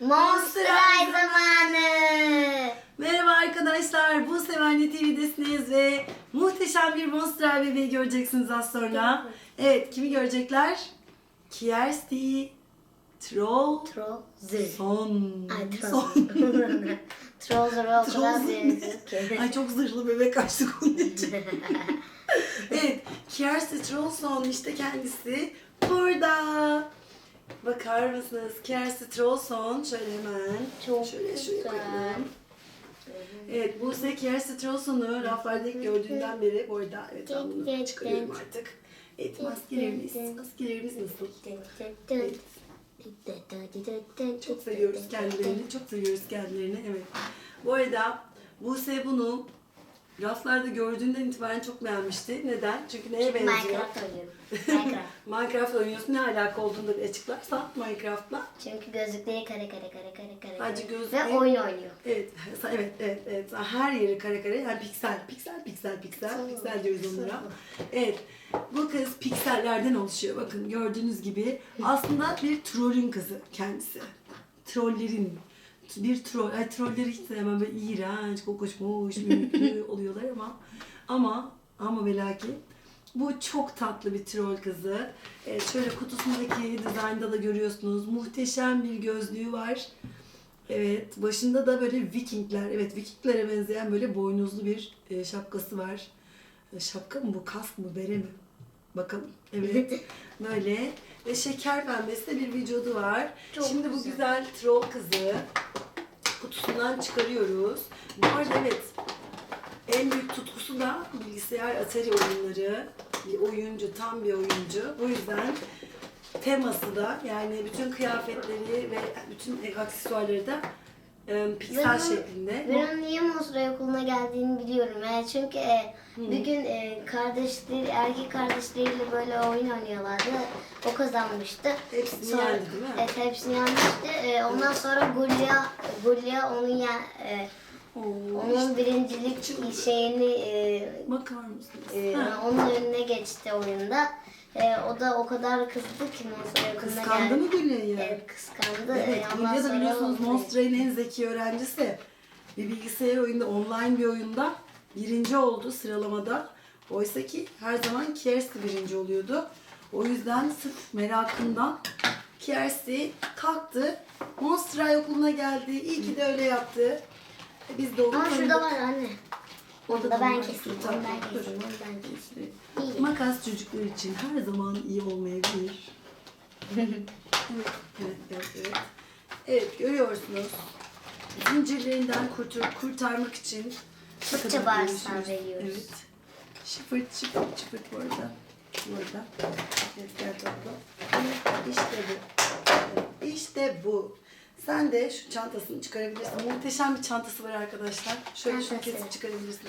Monster High zamanı. Merhaba arkadaşlar, bu Sevenli TV'desiniz ve muhteşem bir Monster High bebeği göreceksiniz az sonra. Evet, kimi görecekler? Kiersti Troll Troll zırh. Son. Ay troll. Son. Troll zırhı o kadar Troll. benziyor ki. Ay çok zırhlı bebek açtık onun için. evet, Kiersti Trollson işte kendisi burada. Bakar mısınız? Kiersti Trollson şöyle hemen. Çok şöyle şöyle koyalım. Evet, Buse Kiersti Trollson'u raflarda ilk gördüğünden beri bu arada evet ben bunu çıkarıyorum artık. Evet, maskelerimiz, maskelerimiz nasıl? Evet. Çok seviyoruz kendilerini, çok seviyoruz kendilerini. Evet. Bu arada Buse bunu raflarda gördüğünden itibaren çok beğenmişti. Neden? Çünkü neye benziyor? Minecraft oynuyorum. Minecraft. Minecraft oynuyorsun. Ne alaka olduğunu bir açıklarsan Minecraft'la. Çünkü gözlükleri kare kare kare kare kare. Sadece gözlükleri- Ve oyun oynuyor. Evet, evet, evet, evet. Her yeri kare kare, yani piksel, piksel, piksel, piksel, piksel diyoruz onlara. Evet, bu kız piksellerden oluşuyor. Bakın gördüğünüz gibi aslında bir trollün kızı kendisi. Trollerin bir troll, ay trolleri hiç sevmem böyle iğrenç, kokuşmuş, mümkün oluyorlar ama ama ama ve lakin bu çok tatlı bir troll kızı. Evet, şöyle kutusundaki dizaynda da görüyorsunuz. Muhteşem bir gözlüğü var. Evet, başında da böyle Vikingler, evet Vikinglere benzeyen böyle boynuzlu bir e, şapkası var. E, şapka mı bu, kask mı, bere mi? Bakalım. Evet, böyle ve şeker pembesi de bir vücudu var. Çok Şimdi bu güzel. güzel troll kızı kutusundan çıkarıyoruz. Bu arada evet, en büyük tutkusu da bilgisayar Atari oyunları. Bir oyuncu, tam bir oyuncu. Bu yüzden teması da yani bütün kıyafetleri ve bütün aksesuarları da e, piksel Ben- şeklinde. Ben onun niye Monster okuluna geldiğini biliyorum. Yani çünkü e, bir gün e, kardeşleri, erkek kardeşleriyle böyle oyun oynuyorlardı. O kazanmıştı. Hepsini Sonra- yendi değil mi? Evet hepsini yenmişti. E, ondan sonra Gulya, Gulya onun ya, e, Oo, onun birincilik şeyini e, Bakar mısınız? e, Ha, onun önüne geçti oyunda. E, o da o kadar kızdı ki Monster okuluna Kıskandı geldi. mı Gülya'yı? Evet kıskandı. Evet, E, ondan Gülya da sonra biliyorsunuz o- Monster'ın en zeki öğrencisi. Bir bilgisayar oyunda, online bir oyunda birinci oldu sıralamada. Oysa ki her zaman Kiersti birinci oluyordu. O yüzden sırf merakından Kiersti kalktı. Monster High okuluna geldi. İyi ki de öyle yaptı. Biz de onu Ama şurada tanıdık. var anne. Onu da ben keseyim. Onu ben keseyim. Onu ben keseyim. İşte İyi. makas çocuklar için her zaman iyi olmayabilir. evet, evet, evet, evet. Evet, görüyorsunuz. Zincirlerinden kurtur, kurtarmak için kadar bağırsağı veriyoruz. Evet. Şıfırt şıfırt şıfırt bu arada. Bu arada. Evet, gel topla. İşte bu. İşte bu. Sen de şu çantasını çıkarabilirsin. Muhteşem bir çantası var arkadaşlar. Şöyle şunu kesip çıkarabilirsin.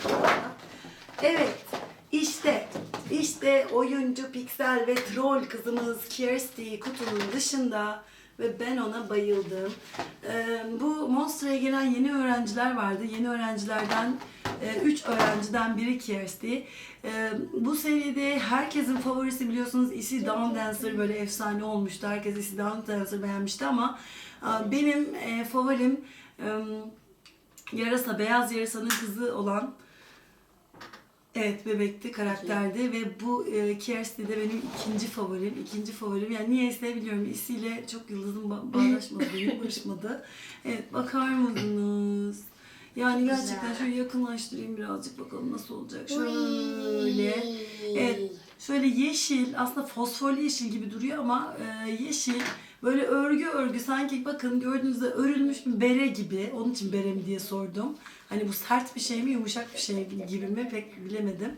Evet. İşte, işte oyuncu Pixel ve troll kızımız Kirsty kutunun dışında ve ben ona bayıldım. Ee, bu Monster'a gelen yeni öğrenciler vardı. Yeni öğrencilerden 3 öğrenciden biri Kirsty. Ee, bu seride herkesin favorisi biliyorsunuz Issy Down Dancer böyle efsane olmuştu. Herkes Issy Down Dancer beğenmişti ama e, benim e, favorim e, Yarasa, Beyaz Yarasa'nın kızı olan Evet bebekti, karakterdi ve bu e, Kirsty de benim ikinci favorim, ikinci favorim. Yani niyeyse biliyorum isiyle çok yıldızım ba- bağdaşmadı, barışmadı. Evet bakar mısınız? Yani gerçekten Güzel. şöyle yakınlaştırayım birazcık bakalım nasıl olacak. Şöyle. Evet şöyle yeşil aslında fosforlu yeşil gibi duruyor ama e, yeşil böyle örgü örgü sanki bakın gördüğünüzde örülmüş bir bere gibi. Onun için bere mi diye sordum. Hani bu sert bir şey mi yumuşak bir şey gibi mi pek bilemedim.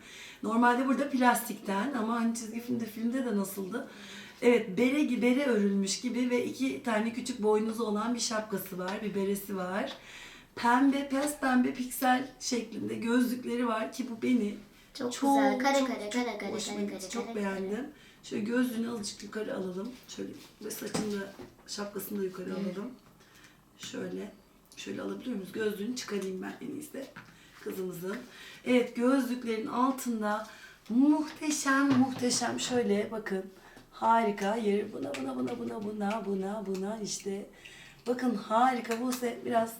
Normalde burada plastikten ama hani çizgi filmde filmde de nasıldı? Evet bere gibi bere örülmüş gibi ve iki tane küçük boynuzu olan bir şapkası var, bir beresi var. Pembe, pes pembe piksel şeklinde gözlükleri var ki bu beni Çok, çok, güzel. Kare çok, kare çok kare kare hoşuma kare gitti. kare. Çok kare, beğendim. Şöyle gözlüğünü azıcık yukarı alalım. Şöyle ve saçını da şapkasını da yukarı alalım. Şöyle. Şöyle alabiliyor muyuz? Gözlüğünü çıkarayım ben en iyisi. Kızımızın. Evet gözlüklerin altında muhteşem muhteşem şöyle bakın. Harika. Yeri buna buna buna buna buna buna buna işte Bakın harika Buse biraz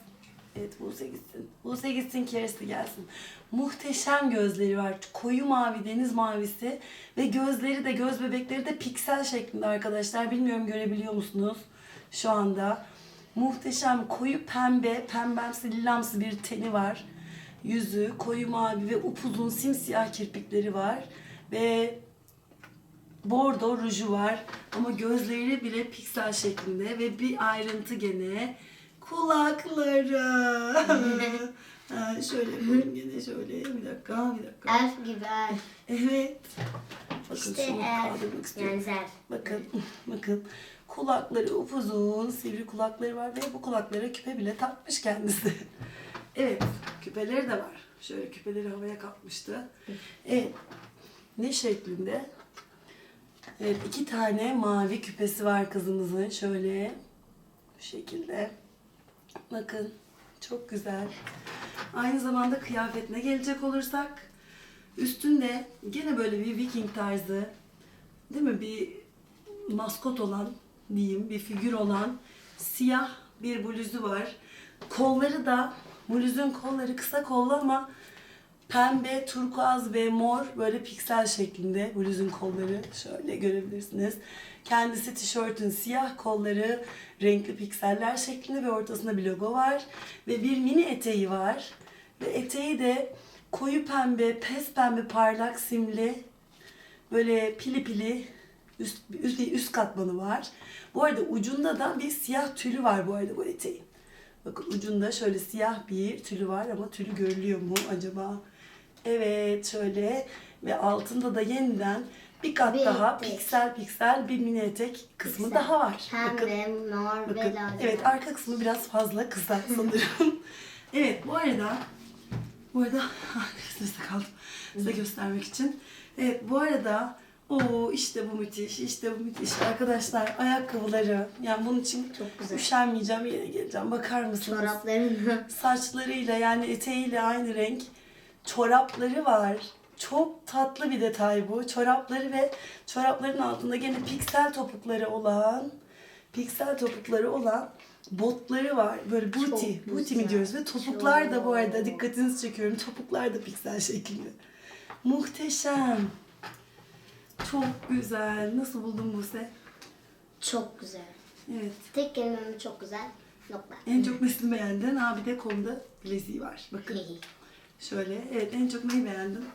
Evet Buse gitsin. Buse gitsin Keresti gelsin. Muhteşem gözleri var. Koyu mavi, deniz mavisi. Ve gözleri de, göz bebekleri de piksel şeklinde arkadaşlar. Bilmiyorum görebiliyor musunuz şu anda. Muhteşem koyu pembe, pembemsi, lilamsı bir teni var. Yüzü koyu mavi ve upuzun simsiyah kirpikleri var. Ve bordo ruju var ama gözleri bile piksel şeklinde ve bir ayrıntı gene kulakları. ha, şöyle yapalım gene şöyle bir dakika bir dakika. Elf gibi elf. Evet. Bakın İşte şunu kaldırmak istiyorum. Yani zel. Bakın, bakın. Kulakları upuzun, sivri kulakları var ve bu kulaklara küpe bile takmış kendisi. evet, küpeleri de var. Şöyle küpeleri havaya kalkmıştı. Evet, ne şeklinde? Evet, iki tane mavi küpesi var kızımızın. Şöyle, bu şekilde. Bakın, çok güzel. Aynı zamanda kıyafetine gelecek olursak, üstünde gene böyle bir viking tarzı, değil mi? Bir maskot olan diyeyim, bir figür olan siyah bir bluzu var. Kolları da, bluzun kolları kısa kollu ama pembe, turkuaz ve mor böyle piksel şeklinde bluzun kolları şöyle görebilirsiniz. Kendisi tişörtün siyah kolları renkli pikseller şeklinde ve ortasında bir logo var. Ve bir mini eteği var. Ve eteği de koyu pembe, pes pembe parlak simli böyle pili pili üst, üst, üst katmanı var. Bu arada ucunda da bir siyah tülü var bu arada bu eteğin. Bakın ucunda şöyle siyah bir tülü var ama tülü görülüyor mu acaba? Evet şöyle ve altında da yeniden bir kat Bir daha etek. piksel piksel bir mini etek kısmı Piksel. daha var. Bakın. Pembe, mor ve Bakın, lacivert. evet arka kısmı biraz fazla kısa sanırım. evet bu arada bu arada nefes kaldım size göstermek için. Evet bu arada o işte bu müthiş, işte bu müthiş. Arkadaşlar ayakkabıları yani bunun için Çok güzel. üşenmeyeceğim yere geleceğim. Bakar mısınız? Çoraplarını. Saçlarıyla yani eteğiyle aynı renk çorapları var. Çok tatlı bir detay bu. Çorapları ve çorapların altında gene piksel topukları olan piksel topukları olan botları var. Böyle booty, Çok booty mi güzel. diyoruz ve topuklar da bu arada dikkatinizi çekiyorum. Topuklar da piksel şeklinde. Muhteşem. Çok güzel. Nasıl buldun Buse? Çok güzel. Evet. Tek kelimem çok güzel. Nokta. En çok nesini beğendin? Abi de kolunda bileziği var. Bakın. Şöyle. Evet en çok neyi beğendin?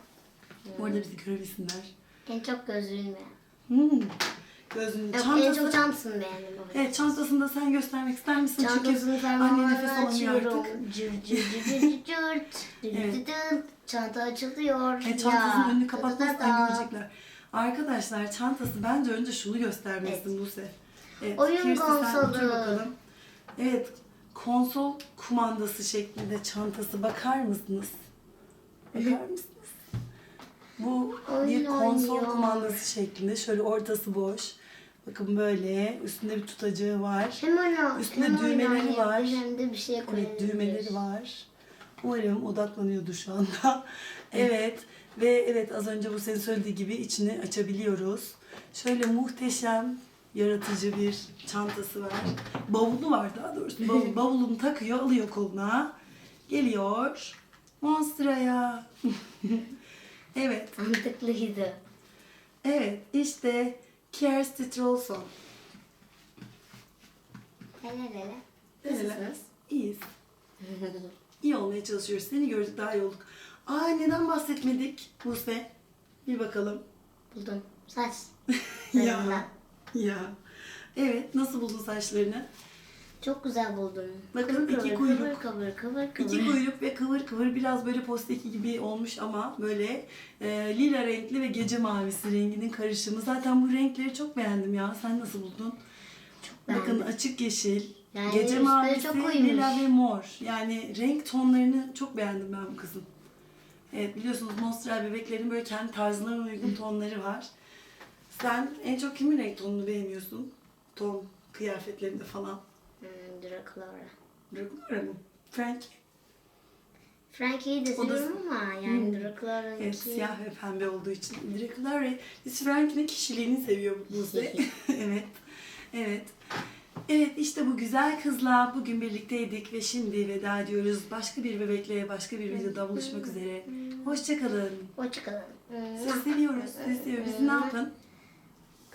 Bu arada bizi görebilsinler. en çok gözlüğünü beğendim. Hmm. Gözünün Yok, en çok çantasını beğendim. Evet çantasını da sen göstermek ister misin? Çantasını Çünkü anne nefes fermuarını alamıyor açıyorum. artık. Cır cır cır cır. Dü dü Evet. Çanta açılıyor. Evet, çantasının Ya. önünü kapatmazsan da. görecekler. Arkadaşlar çantası bence önce şunu göstermelisin Buse. Evet, Oyun Kirsti, sen otur konsolu. bakalım. Evet konsol kumandası şeklinde çantası bakar mısınız? Bakar mısınız? Bu Oyun bir konsol oynuyor. kumandası şeklinde şöyle ortası boş. Bakın böyle üstünde bir tutacağı var. Hem oyna, Üstünde hem oyun düğmeleri oynayabilir, var. Hem de bir şey koyabilir. Evet düğmeleri var. Umarım odaklanıyordu şu anda. evet ve evet az önce bu senin söylediği gibi içini açabiliyoruz. Şöyle muhteşem yaratıcı bir çantası var. Bavulu var daha doğrusu. Bavul, bavulunu takıyor, alıyor koluna. Geliyor Monster'a. evet. Mantıklıydı. Evet işte Kirsty Trollson. Hele hele. Nasılsınız? İyiyiz. İyi olmaya çalışıyoruz. Seni gördük daha iyi olduk. Aa neden bahsetmedik Buse? Bir bakalım. Buldum. Saç. ya. Ya. Evet nasıl buldun saçlarını? Çok güzel buldum. Bakın, Kıvır iki kıvır, kuyruk. Kıvır kıvır kıvır kıvır. İki kuyruk ve kıvır kıvır biraz böyle posteki gibi olmuş ama böyle e, lila renkli ve gece mavisi renginin karışımı. Zaten bu renkleri çok beğendim ya. Sen nasıl buldun? Bakın beğendim. açık yeşil, Yani gece mavisi, çok lila ve mor. Yani renk tonlarını çok beğendim ben bu kızın. Evet biliyorsunuz Monstral bebeklerin böyle kendi tarzlarına uygun tonları var. Sen en çok kimin renk tonunu beğeniyorsun? Ton kıyafetlerinde falan. Hmm, Draculaura. Draculaura mı? Frank. Frankie'yi de seviyorum ama yani Draculaura'nınki... Evet siyah ve pembe olduğu için. Draculaura. Biz Frank'in kişiliğini seviyor Buse. evet. Evet. Evet işte bu güzel kızla bugün birlikteydik ve şimdi veda ediyoruz. Başka bir bebekle başka bir videoda buluşmak üzere. Hoşçakalın. Hoşçakalın. Sizi seviyoruz. Sizi seviyoruz. Siz ne yapın?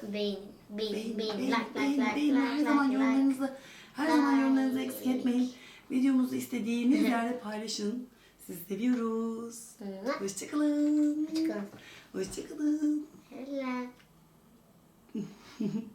Beğenin, beğenin, Beğen, beğenin, beğen, like, beğen, like, like, beğen. Her like, zaman like, like. yorumlarınızı her zaman yorumlarınızı eksik etmeyin. Videomuzu istediğiniz yerde paylaşın. Sizi seviyoruz. Hoşçakalın. Hoşçakalın. Hoşçakalın. Hello.